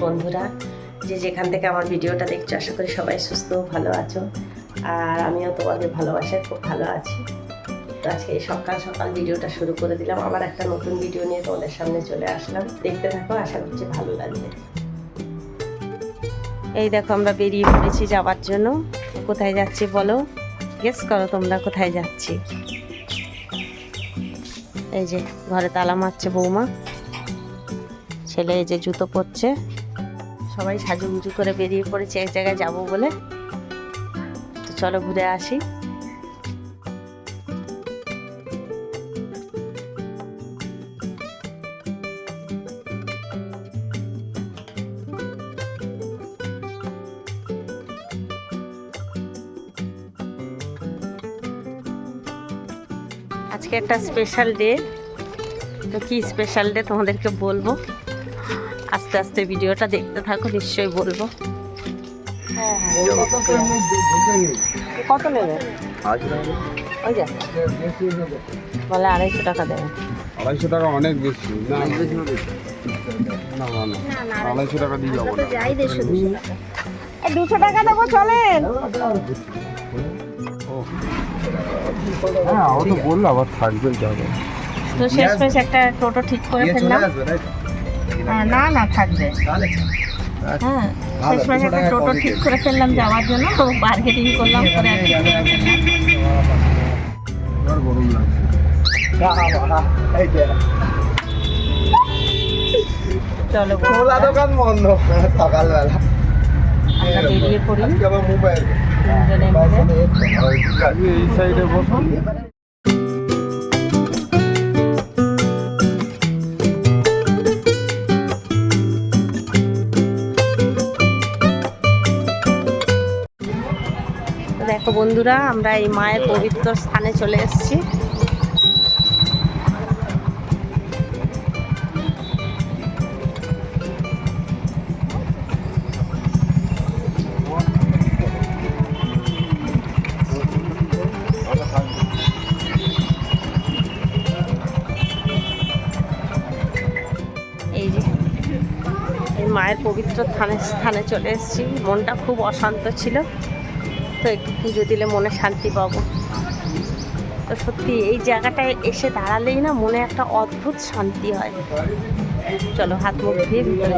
বন্ধুরা। যে যেখান থেকে আমার ভিডিওটা দেখছ, আশা করি সবাই সুস্থ ভালো আছো। আর আমিও তোমাদের ভালোবাসায় খুব ভালো আছি। তো আজকে সকাল সকাল ভিডিওটা শুরু করে দিলাম। আবার একটা নতুন ভিডিও নিয়ে তোমাদের সামনে চলে আসলাম। দেখতে থাকো, আশা করছি ভালো লাগবে। এই দেখো, আমরা বেরিয়ে পড়েছি যাওয়ার জন্য। কোথায় যাচ্ছি বলো? গেস করো তোমরা কোথায় যাচ্ছি। এই যে, ঘরে তালা মারছে বৌমা। ছেলে যে জুতো পরছে। সবাই সাজুগুজু করে বেরিয়ে পড়েছে, এক জায়গায় যাব বলে। তো চলো ঘুরে আসি। আজকে একটা স্পেশাল ডে তো কি স্পেশাল ডে তোমাদেরকে বলব? আস্তে আস্তে ভিডিওটা দেখতে থাকো নিশ্চয়ই বলব। হ্যাঁ কত নেবে? ওই যা বলে আড়াইশো টাকা দেবে আড়াইশো টাকা অনেক বেশি। না না না না আড়াইশো টাকা দিয়ে যাব দুশো টাকা। দেবো চলেন। হ্যাঁ ও তো বলল আবার থাকবে যাবে তো শেষমেশ একটা টোটো ঠিক করে ফেললাম। হ্যাঁ, না না থাকবে। হ্যাঁ শেষমেশ একটা টোটো ঠিক করে ফেললাম যাওয়ার জন্য। তো মার্কেটিং করলাম করে আর কি চলো খোলা দোকান বন্ধ সকালবেলা। বেরিয়ে পড়ি। মোবাইল তিনজনে মিলে। এই সাইডে বসো তো বন্ধুরা, আমরা এই মায়ের পবিত্র স্থানে চলে এসেছি। মায়ের পবিত্র স্থানে স্থানে চলে এসেছি। মনটা খুব অশান্ত ছিল। তো একটু পুজো দিলে মনে শান্তি পাবো। তো সত্যি এই জায়গাটায় এসে দাঁড়ালেই না মনে একটা অদ্ভুত শান্তি হয়। চলো হাত মুখ ধুয়ে ভিতরে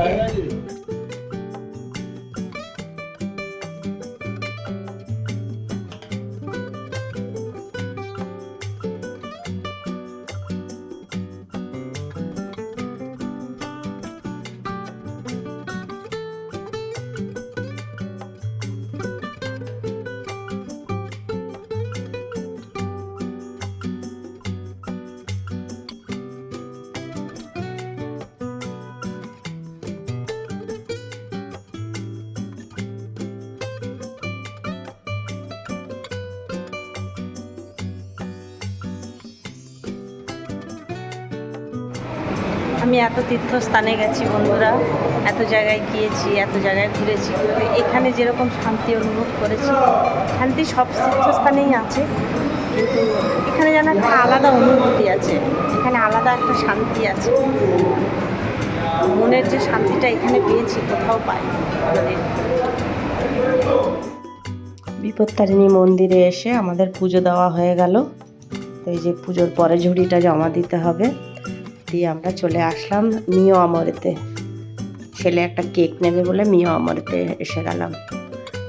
আমি এত তীর্থস্থানে গেছি, বন্ধুরা। এত জায়গায় গিয়েছি, এত জায়গায় ঘুরেছি। এখানে যেরকম শান্তি অনুভব করেছি, শান্তি সব তীর্থস্থানেই আছে। কিন্তু এখানে যেন একটা আলাদা অনুভূতি আছে, এখানে আলাদা একটা শান্তি আছে। মনের যে শান্তিটা এখানে পেয়েছি, কোথাও পাই কোনোদিন বিপত্তারিণী মন্দিরে এসে আমাদের পুজো দেওয়া হয়ে গেল। এই যে পুজোর পরে ঝুড়িটা জমা দিতে হবে। দিয়ে আমরা চলে আসলাম মিও আমরেতে ছেলে একটা কেক নেবে বলে মিও আমরেতে এসে গেলাম।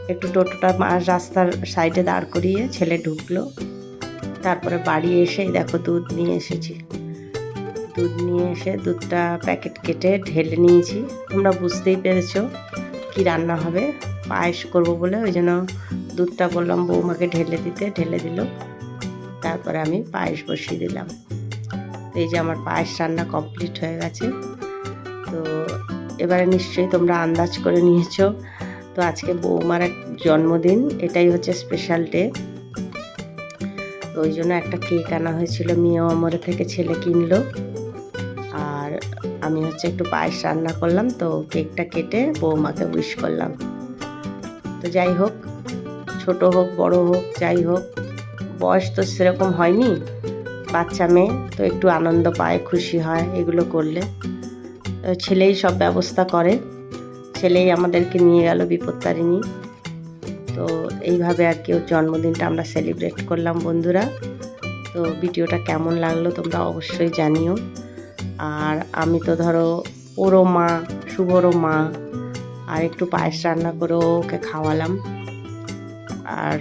একটু টোটোটা রাস্তার সাইডে দাঁড় করিয়ে ছেলে ঢুকলো। তারপরে বাড়ি এসে দেখো দুধ নিয়ে এসেছি। দুধ নিয়ে এসে দুধটা প্যাকেট কেটে ঢেলে নিয়েছি। তোমরা বুঝতেই পেরেছ কি রান্না হবে। পায়েস করব বলে ওই জন্য দুধটা বললাম বৌমাকে ঢেলে দিতে, ঢেলে দিল। তারপরে আমি পায়েস বসিয়ে দিলাম। এই যে আমার পায়েস রান্না কমপ্লিট হয়ে গেছে। তো এবারে নিশ্চয়ই তোমরা আন্দাজ করে নিয়েছো। তো আজকে বৌমার এক জন্মদিন, এটাই হচ্ছে স্পেশাল ডে তো ওই জন্য একটা কেক আনা হয়েছিল মিও আমরে থেকে ছেলে কিনলো। আর আমি হচ্ছে একটু পায়েস রান্না করলাম, তো কেকটা কেটে বৌমাকে উইশ করলাম। তো যাই হোক, ছোট হোক, বড় হোক, যাই হোক, বয়স তো সেরকম হয়নি। বাচ্চা মেয়ে, তো একটু আনন্দ পায়, খুশি হয়, এগুলো করলে। ছেলেই সব ব্যবস্থা করে। ছেলেই আমাদেরকে নিয়ে গেল বিপত্তারিণী। তো এইভাবে আর কি ওর জন্মদিনটা আমরা সেলিব্রেট করলাম বন্ধুরা। তো ভিডিওটা কেমন লাগল তোমরা অবশ্যই জানিও। আর আমি তো ধরো, ওরও মা, শুভরও মা, আর একটু পায়েস রান্না করে ওকে খাওয়ালাম। আর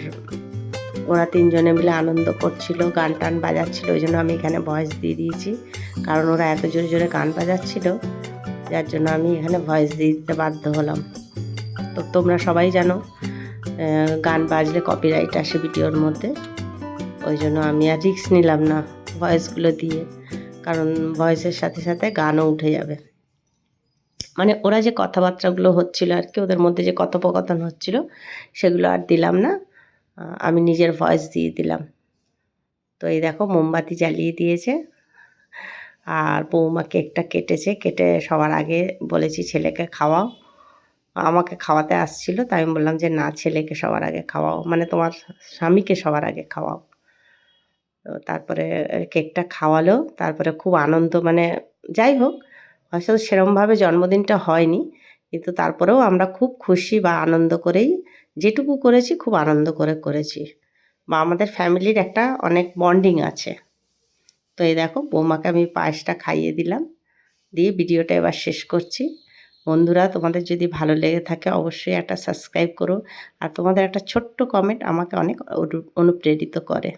ওরা তিনজনে মিলে আনন্দ করছিল, গান টান বাজাচ্ছিল, ওই জন্য আমি এখানে ভয়েস দিয়ে দিয়েছি। কারণ ওরা এত জোরে জোরে গান বাজাচ্ছিল, যার জন্য আমি এখানে ভয়েস দিয়ে দিতে বাধ্য হলাম। তো তোমরা সবাই জানো গান বাজলে কপিরাইট আসে ভিডিওর মধ্যে। ওই জন্য আমি আর রিস্ক নিলাম না ভয়েসগুলো দিয়ে, কারণ ভয়েসের সাথে সাথে গানও উঠে যাবে। মানে ওরা যে কথাবার্তাগুলো হচ্ছিল আর কি, ওদের মধ্যে যে কথোপকথন হচ্ছিল, সেগুলো আর দিলাম না। আমি নিজের ভয়েস দিয়ে দিলাম। তো এই দেখো, মোমবাতি জ্বালিয়ে দিয়েছে। আর বৌমা কেকটা কেটেছে। কেটে সবার আগে বলেছি, ছেলেকে খাওয়াও। আমাকে খাওয়াতে আসছিল, তাই আমি বললাম যে, না, ছেলেকে সবার আগে খাওয়াও। মানে তোমার স্বামীকে সবার আগে খাওয়াও। তো তারপরে কেকটা খাওয়ালো। তারপরে খুব আনন্দ মানে যাই হোক হয়তো সেরমভাবে জন্মদিনটা হয়নি। কিন্তু তারপরেও আমরা খুব খুশি বা আনন্দ করেই যেটুকু করেছি, খুব আনন্দ করে করেছি। বা আমাদের ফ্যামিলির একটা অনেক বন্ডিং আছে। তো এই দেখো, বৌমাকে আমি পায়েসটা খাইয়ে দিলাম। দিয়ে ভিডিওটা এবার শেষ করছি। বন্ধুরা, তোমাদের যদি ভালো লেগে থাকে, অবশ্যই একটা সাবস্ক্রাইব করো। আর তোমাদের একটা ছোট্ট কমেন্ট আমাকে অনেক অনু- অনুপ্রেরিত করে।